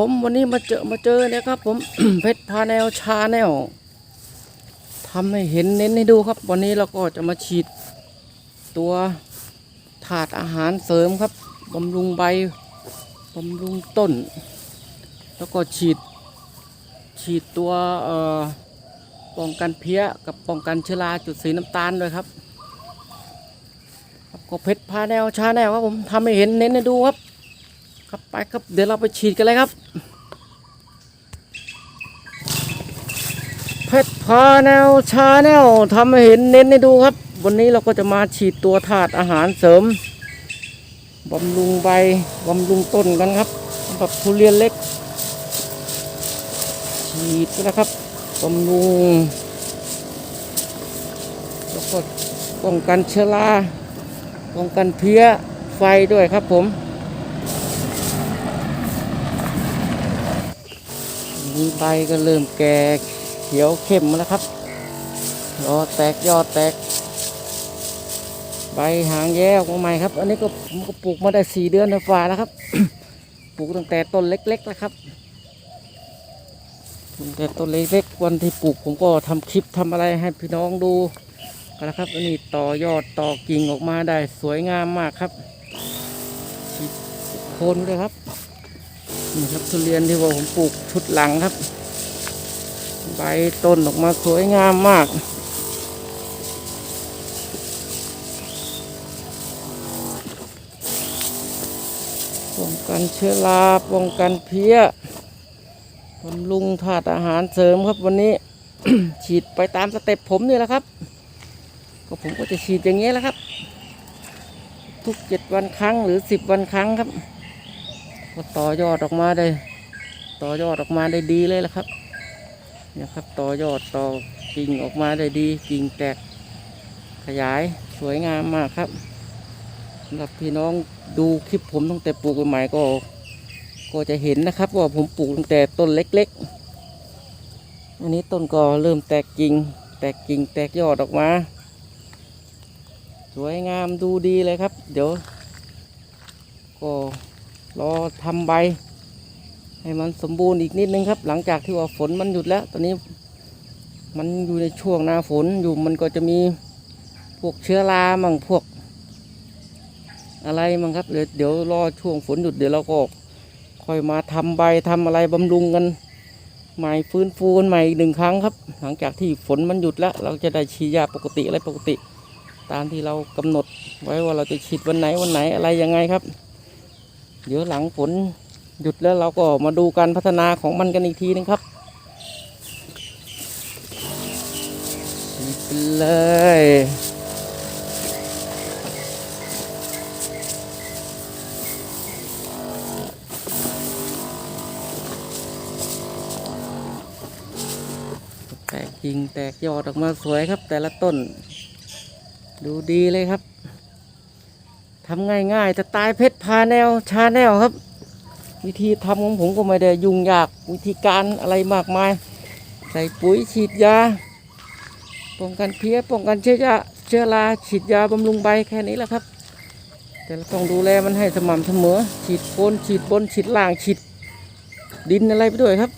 ผมวันนี้มาเจอมาเจอเนี่ยครับ ผมเพชรพาแนวชาแนลทำให้เห็นเน้นให้ดูครับ วันนี้เราก็จะมาฉีด ตัวถาดอาหารเสริมครับบำรุงใบบำรุงต้น แล้วก็ฉีด ฉีดตัวเอ่อป้องกันเพี้ยกับป้องกันเชื้อราจุดสีน้ำตาลด้วยครับก็เพชรพาแนวชาแนลครับผมทำให้เห็นเน้นให้ดูครับ ครับไปครับเดี๋ยวเราไปฉีดกันเลยครับเพชรพาแนวชาแนลทำให้เห็นเน้นให้ดูครับ วันนี้เราก็จะมาฉีดตัวถาดอาหารเสริมบำรุงใบบำรุงต้นกันครับสำหรับทุเรียนเล็ก ฉีดนะครับบำรุงแล้วก็ป้องกันเชื้อราป้องกันเพี้ยไฟด้วยครับผม ใบก็เริ่มแก่เขียวเข้มแล้วครับรอแตกยอดแตก ใบหางแย่ออกมาใหม่ครับ อันนี้ก็ผมก็ปลูกมาได้สี่เดือนฝ่าแล้วครับ ปลูกตั้งแต่ต้นเล็กๆแล้วครับตั้งแต่ต้นเล็กๆวันที่ปลูกผมก็ทำคลิปทำอะไรให้พี่น้องดูกันนะครับ อันนี้ต่อยอดต่อกิ่งออกมาได้สวยงามมากครับโคนด้วยครับ นี่ครับทุเรียนที่ว่าผมปลูกชุดหลังครับ ใบต้นออกมาสวยงามมากป้องกันเชื้อราป้องกันเพี้ยบำรุงถาดอาหารเสริมครับวันนี้ ฉีดไปตามสเต็ปผมนี่แหละครับ ก็ผมก็จะฉีดอย่างนี้แหละครับ ทุกเจ็ดวันครั้งหรือสิบวันครั้งครับ ก็ต่อยอดออกมาได้ ต่อยอดออกมาได้ดีเลยละครับเนี่ยครับต่อยอดต่อกิ่งออกมาได้ดีกิ่งแตกขยายสวยงามมากครับสำหรับพี่น้องดูคลิปผมตั้งแต่ปลูกใหม่ก็ ก็จะเห็นนะครับ ว่าผมปลูกตั้งแต่ต้นเล็กๆ อันนี้ต้นก็เริ่มแตกกิ่ง แตกกิ่งแตกยอดออกมา สวยงามดูดีเลยครับ เดี๋ยว ก็ รอทำใบ ให้มันสมบูรณ์อีกนิดนึงครับ หลังจากที่ว่าฝนมันหยุดแล้ว ตอนนี้มันอยู่ในช่วงหน้าฝนอยู่มันก็จะมีพวกเชื้อรามั่งพวก อะไรมั่งครับเดี๋ยวเดี๋ยวรอช่วงฝนหยุดเดี๋ยวเราก็ค่อยมาทำใบทำอะไรบำรุงกันใหม่ฟื้นฟูกันใหม่อีกหนึ่งครั้งครับ หลังจากที่ฝนมันหยุดแล้ว เราจะได้ฉีดยาปกติอะไรปกติ ตามที่เรากำหนดไว้ว่าเราจะฉีดวันไหนวันไหนอะไรยังไงครับ เดี๋ยวหลังฝนหยุดแล้วเราก็มาดูการพัฒนาของมันกันอีกทีนึงครับไปเลยแตกกิ่งแตกยอดออกมาสวยครับ แต่ละต้น ดูดีเลยครับ ทำง่ายๆจะตายเพชรพาแนวชาแนลครับ วิธีทำของผมก็ไม่ได้ยุ่งยากวิธีการอะไรมากมาย ใส่ปุ๋ยฉีดยาป้องกันเพี้ยป้องกันเชื้อราเชื้อราฉีดยาบำรุงใบแค่นี้แหละครับ แต่เราต้องดูแลมันให้สม่ำเสมอ ฉีดโคนฉีดบนฉีดล่างฉีดดินอะไรไปด้วยครับ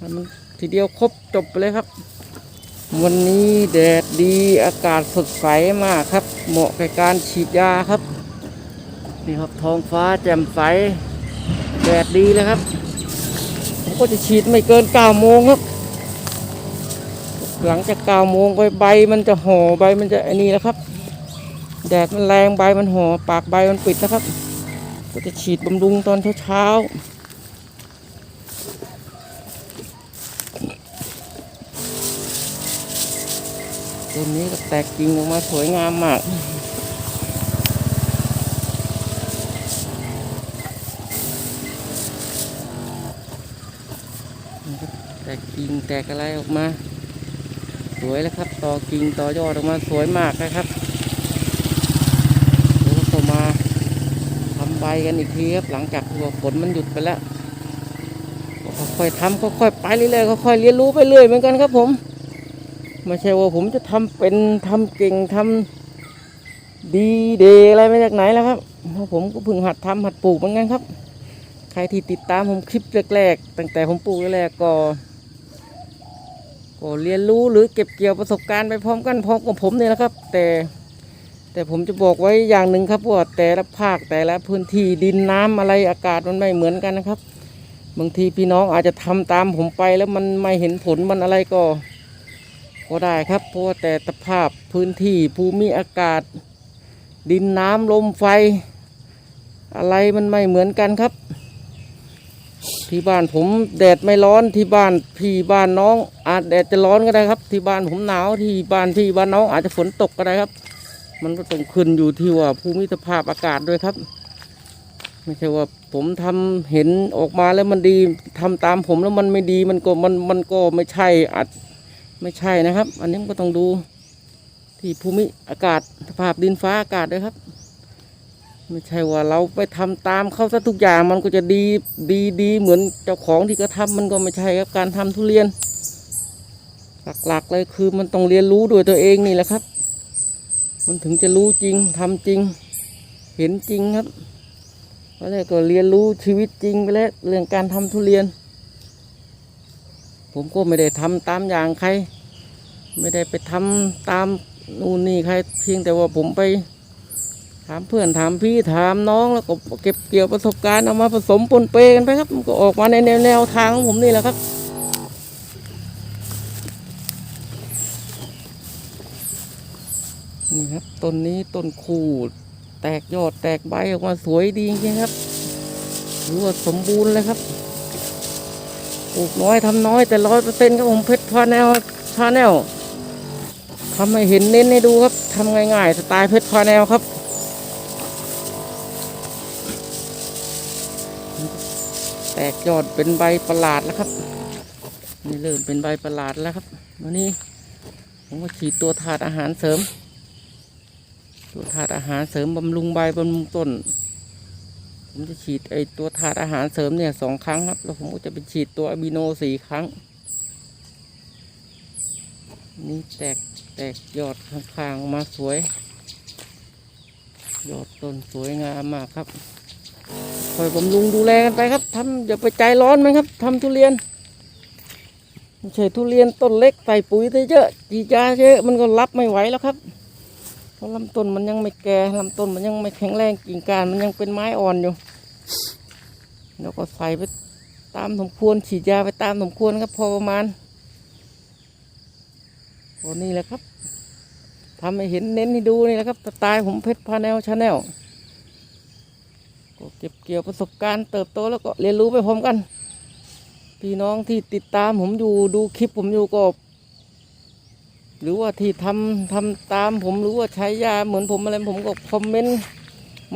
มันทีเดียวครบจบไปเลยครับ วันนี้แดดดีอากาศสดใสมากครับ เหมาะกับการฉีดยาครับ นี่ครับท้องฟ้าแจ่มใสแดดดีเลยครับผมก็จะฉีดไม่เกิน9โมงครับ หลังจาก9โมงไปใบมันจะห่อใบมันจะอันนี้แล้วครับ แดดมันแรงใบมันห่อปากใบมันปิดนะครับ ก็จะฉีดบำรุงตอนเช้าต้นนี้ก็แตกกิ่งออกมาสวยงามมาก แต กิ่งแตกอะไรออกมา สวยแล้วครับต่อกิ่งต่อยอดออกมาสวยมากนะครับเดี๋ยวเราก็มาทำใบกันอีกทีครับหลังจากที่ว่าฝนมันหยุดไปแล้วก็ค่อยๆทำค่อยๆไปเรื่อยๆค่อยๆเรียนรู้ไปเรื่อยเหมือนกันครับ ผมไม่ใช่ว่าผมจะทำเป็นทำเก่งทำดีเดอะไรมาจากไหนแล้วครับเพราะผมก็เพิ่งหัดทำหัดปลูกเหมือนกันครับขรที่ติดตามผมคลิปแรกๆตั้งแต่ผมปลูกแรกๆก็ ก็เรียนรู้หรือเก็บเกี่ยวประสบการณ์ไปพร้อมกันพร้อมกับผมเนี่ยนะครับ แต่แต่ผมจะบอกไว้อย่างหนึ่งครับว่าแต่ละภาคแต่ละพื้นที่ดินน้ำอะไรอากาศมันไม่เหมือนกันนะครับ บางทีพี่น้องอาจจะทำตามผมไปแล้วมันไม่เห็นผลมันอะไรก็ก็ได้ครับ เพราะว่าแต่สภาพพื้นที่ภูมิอากาศ ดินน้ำลมไฟ อะไรมันไม่เหมือนกันครับ ที่บ้านผมแดดไม่ร้อนที่บ้านพี่บ้านน้อง อาจแดดจะร้อนก็ได้ครับ ที่บ้านผมหนาวที่บ้านพี่บ้านน้องอาจจะฝนตกก็ได้ครับ มันก็ต้องขึ้นอยู่ที่ว่าภูมิสภาพอากาศด้วยครับ ไม่ใช่ว่าผมทำเห็นออกมาแล้วมันดีทำตามผมแล้วมันไม่ดีมันก็มันมันก็ไม่ใช่อาจไม่ใช่นะครับ อันนี้ก็ต้องดูที่ภูมิอากาศสภาพดินฟ้าอากาศด้วยครับ ไม่ใช่ว่าเราไปทำตามเขาซะทุกอย่างมันก็จะดีดีดีเหมือนเจ้าของที่เขาทำมันก็ไม่ใช่ครับการทำทุเรียน หลักๆเลยคือมันต้องเรียนรู้ด้วยตัวเองนี่แหละครับ มันถึงจะรู้จริงทำจริง เห็นจริงครับแล้วก็เรียนรู้ชีวิตจริงไปแล้วเรื่องการทำทุเรียน ผมก็ไม่ได้ทำตามอย่างใคร ไม่ได้ไปทำตามนู่นนี่ใคร เพียงแต่ว่าผมไป ถามเพื่อนถามพี่ถามน้องแล้วก็เก็บเกี่ยวประสบการณ์เอามาผสมปนเปกันไปครับมันก็ออกมาในแนวแนวทางของผมนี่แหละครับนี่ครับต้นนี้ต้นคูดแตกยอดแตกใบออกมาสวยดีจริงครับถือว่าสมบูรณ์เลยครับปลูกน้อยทำน้อยแต่ร้อยเปอร์เซ็นต์ครับผมเพชรพาแนลพาแนลทำให้เห็นเน้นให้ดูครับทำง่ายๆสไตล์เพชรพาแนลครับ แตกยอดเป็นใบประหลาดแล้วครับนี่เริ่มเป็นใบประหลาดแล้วครับวันนี้ผมก็ฉีดตัวถาดอาหารเสริม ตัวถาดอาหารเสริมบำรุงใบบำรุงต้น ผมจะฉีดไอตัวถาดอาหารเสริมเนี่ยสองครั้งครับแล้วผมก็จะไปฉีดตัวอะมิโนสี่ครั้ง นี่แตกแตกยอดข้างๆมาสวย ยอดต้นสวยงามมากครับ คอยบำรุงดูแลกันไปครับทำอย่าไปใจร้อนไหมครับทำทุเรียนไม่ใช่ทุเรียนต้นเล็กใส่ปุ๋ยไปเยอะจีดยาเยอะมันก็รับไม่ไหวแล้วครับเพราะลำต้นมันยังไม่แก่ลำต้นมันยังไม่แข็งแรงกิ่งก้านมันยังเป็นไม้อ่อนอยู่แล้วก็ใส่ไปตามสมควรฉีดยาไปตามสมควรครับพอประมาณโอ้นี่แหละครับทำให้เห็นเน้นให้ดูนี่แหละครับสไตล์ผมเพชรพาแนลชาแนล ก็เก็บเกี่ยวประสบการณ์เติบโตแล้วก็เรียนรู้ไปพร้อมกัน พี่น้องที่ติดตามผมอยู่ดูคลิปผมอยู่ก็ หรือว่าที่ทำทำตามผมหรือว่าใช้ยาเหมือนผมอะไรผมก็คอมเมนต์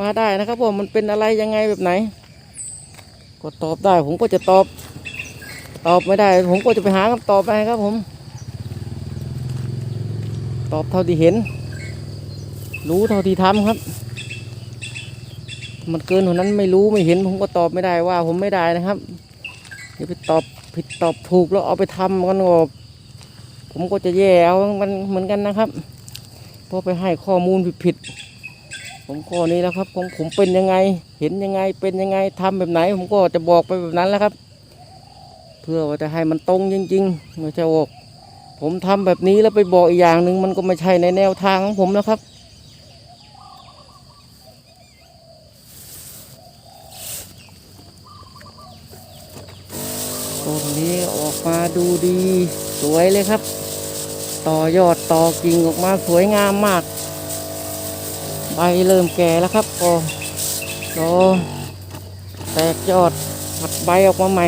มาได้นะครับว่ามันเป็นอะไรยังไงแบบไหน ก็ตอบได้ผมก็จะตอบ ตอบไม่ได้ ผมก็จะไปหาคำตอบไปครับผม ตอบเท่าที่เห็น รู้เท่าที่ทำครับ มันเกินกว่านั้นไม่รู้ไม่เห็นผมก็ตอบไม่ได้ว่า ผมไม่ได้นะครับอย่าไปตอบผิดตอบถูกแล้วเอาไปทำกันก็ผมก็จะแย่เอามันเหมือนกันนะครับเพราะไปให้ข้อมูลผิดๆผมข้อนี้แล้วครับของผมเป็นยังไง เห็นยังไงเป็นยังไงทำแบบไหน ผมก็จะบอกไปแบบนั้นแล้วครับ เพื่อว่าจะให้มันตรงจริงๆไม่ใช่ว่าผมทำแบบนี้แล้วไปบอกอีกอย่างหนึ่งมันก็ไม่ใช่ในแนวทางของผมนะครับ ต้น มาดูดี สวยเลยครับ ต่อยอดต่อกิ่งออกมาสวยงามมาก ใบเริ่มแก่แล้วครับก็รอแตกยอดผัดใบออกมาใหม่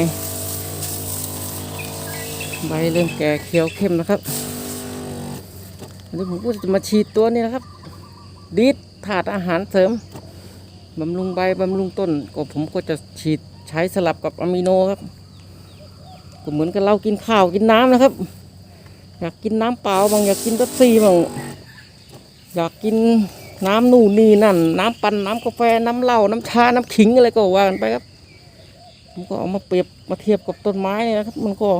ใบเริ่มแก่เขียวเข้มนะครับอันนี้ผมก็จะมาฉีดตัวนี้นะครับดีดถาดอาหารเสริมบำรุงใบบำรุงต้นก็ผมก็จะฉีดใช้สลับกับอะมิโนครับ ก็เหมือนกับเรากินข้าวกินน้ำนะครับ อยากกินน้ำเปล่าบางอยากกินเป๊ปซี่บางอยากกินน้ำนู่นนี่นั่น น้ำปั่นน้ำกาแฟน้ำเหล้าน้ำชาน้ำขิงอะไรก็ว่ากันไปครับผมก็เอามาเปรียบมาเทียบกับต้นไม้นี่ยนะครับ มันก็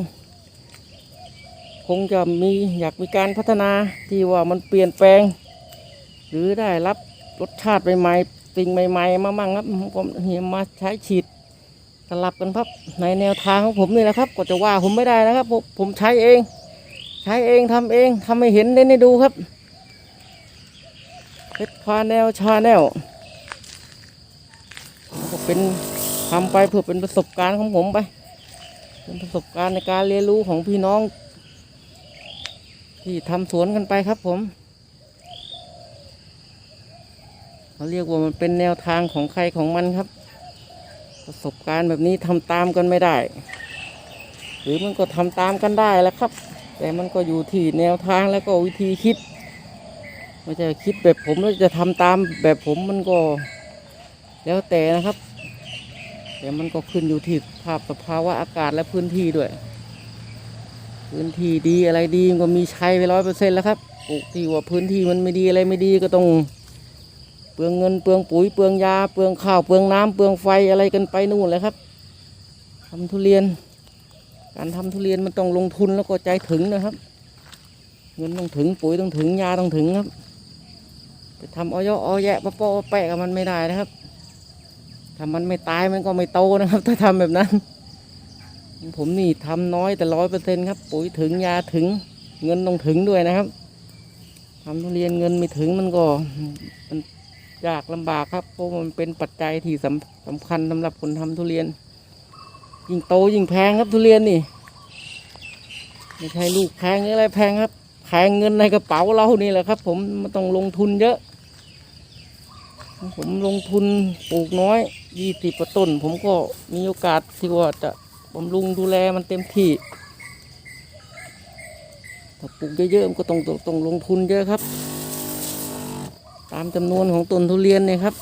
คงจะมีอยากมีการพัฒนาที่ว่ามันเปลี่ยนแปลง หรือได้รับรสชาติใหม่ๆสิ่งใหม่ ๆ มามั่งครับผมเหียมาใช้ฉีด สลับกันครับในแนวทางของผมนี่แหละครับก็จะว่าผมไม่ได้นะครับ ผมผมใช้เอง ใช้เองทำเองทำให้เห็นเล่นให้ดูครับเพชรพาแนวชาแนลก็เป็นทำไปเพื่อเป็นประสบการณ์ของผมไป เป็นประสบการณ์ในการเรียนรู้ของพี่น้อง ที่ทำสวนกันไปครับผมเขาเรียกว่ามันเป็นแนวทางของใครของมันครับ ประสบการณ์แบบนี้ทำตามกันไม่ได้ หรือมันก็ทำตามกันได้แหล้วครับ แต่มันก็อยู่ที่แนวทางแล้วก็วิธีคิดไม่ใช่คิดแบบผมแล้วจะทำตามแบบผมมันก็แล้วแต่นะครับ แต่มันก็ขึ้นอยู่ที่ภาพสภาวะอากาศและพื้นที่ด้วย พื้นที่ดีอะไรดีมันก็มีใช้ไปร้อยเปอร์เซ็นต์แล้วครับปลูกที่ว่าพื้นที่มันไม่ดีอะไรไม่ดีก็ต้อง เปลืองเงินเปลืองปุ๋ยเปลืองยาเปลืองข้าวเปลืองน้ำเปลืองไฟอะไรกันไปนู่นเลยครับทำทุเรียน การทำทุเรียนมันต้องลงทุนแล้วก็ใจถึงนะครับ เงินต้องถึงปุ๋ยต้องถึงยาต้องถึงครับไปทำอ้อยอ้อแยะปะปอแปะกับมันไม่ได้นะครับถ้ามันไม่ตายมันก็ไม่โตนะครับ ถ้าทำแบบนั้น ผมนี่ทำน้อยแต่ร้อยเปอร์เซ็นต์ครับ ปุ๋ยถึงยาถึง เงินต้องถึงด้วยนะครับทำทุเรียนเงินไม่ถึงมันก็มัน ยากลำบากครับเพราะมันเป็นปัจจัยที่สำสำคัญสำหรับคนทำทุเรียน ยิ่งโตยิ่งแพงครับทุเรียนนี่ไม่ใช่ลูกแพงอะไรแพงครับแพงเงินในกระเป๋าเรานี่แหละครับ ผมมันต้องลงทุนเยอะ ผมลงทุนปลูกน้อยยี่สิบต้น ผมก็มีโอกาสที่ว่าจะบำรุงดูแลมันเต็มที่ถ้าปลูกเยอะๆมันก็ต้องต้องลงทุนเยอะครับ ตามจำนวนของต้นทุเรียนเนี่ยครับ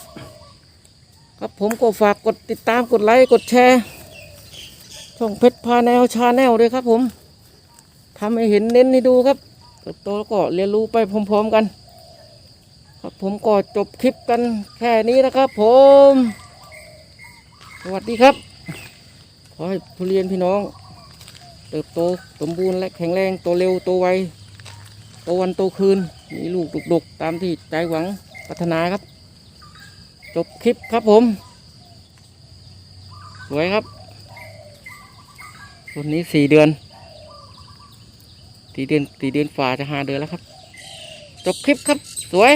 ครับผมก็ฝากกดติดตามกดไลค์กดแชร์ ช่องเพชรพาแนวชาแนลด้วยครับผมทำให้เห็นเน้นให้ดูครับเติบโตแล้วก็เรียนรู้ไปพร้อมๆกัน ครับผมก็จบคลิปกันแค่นี้นะครับ ผม สวัสดีครับขอให้ทุเรียนพี่น้อง เติบโตสมบูรณ์และแข็งแรงโตเร็วโตไวโตวันโตคืน มีลูกดกๆตามที่ใจหวังปรารถนาครับ จบคลิปครับผม สวยครับต้นนี้สี่เดือนสี่เดือนสี่เดือนฝ่าจะห้าเดือนแล้วครับ จบคลิปครับ สวย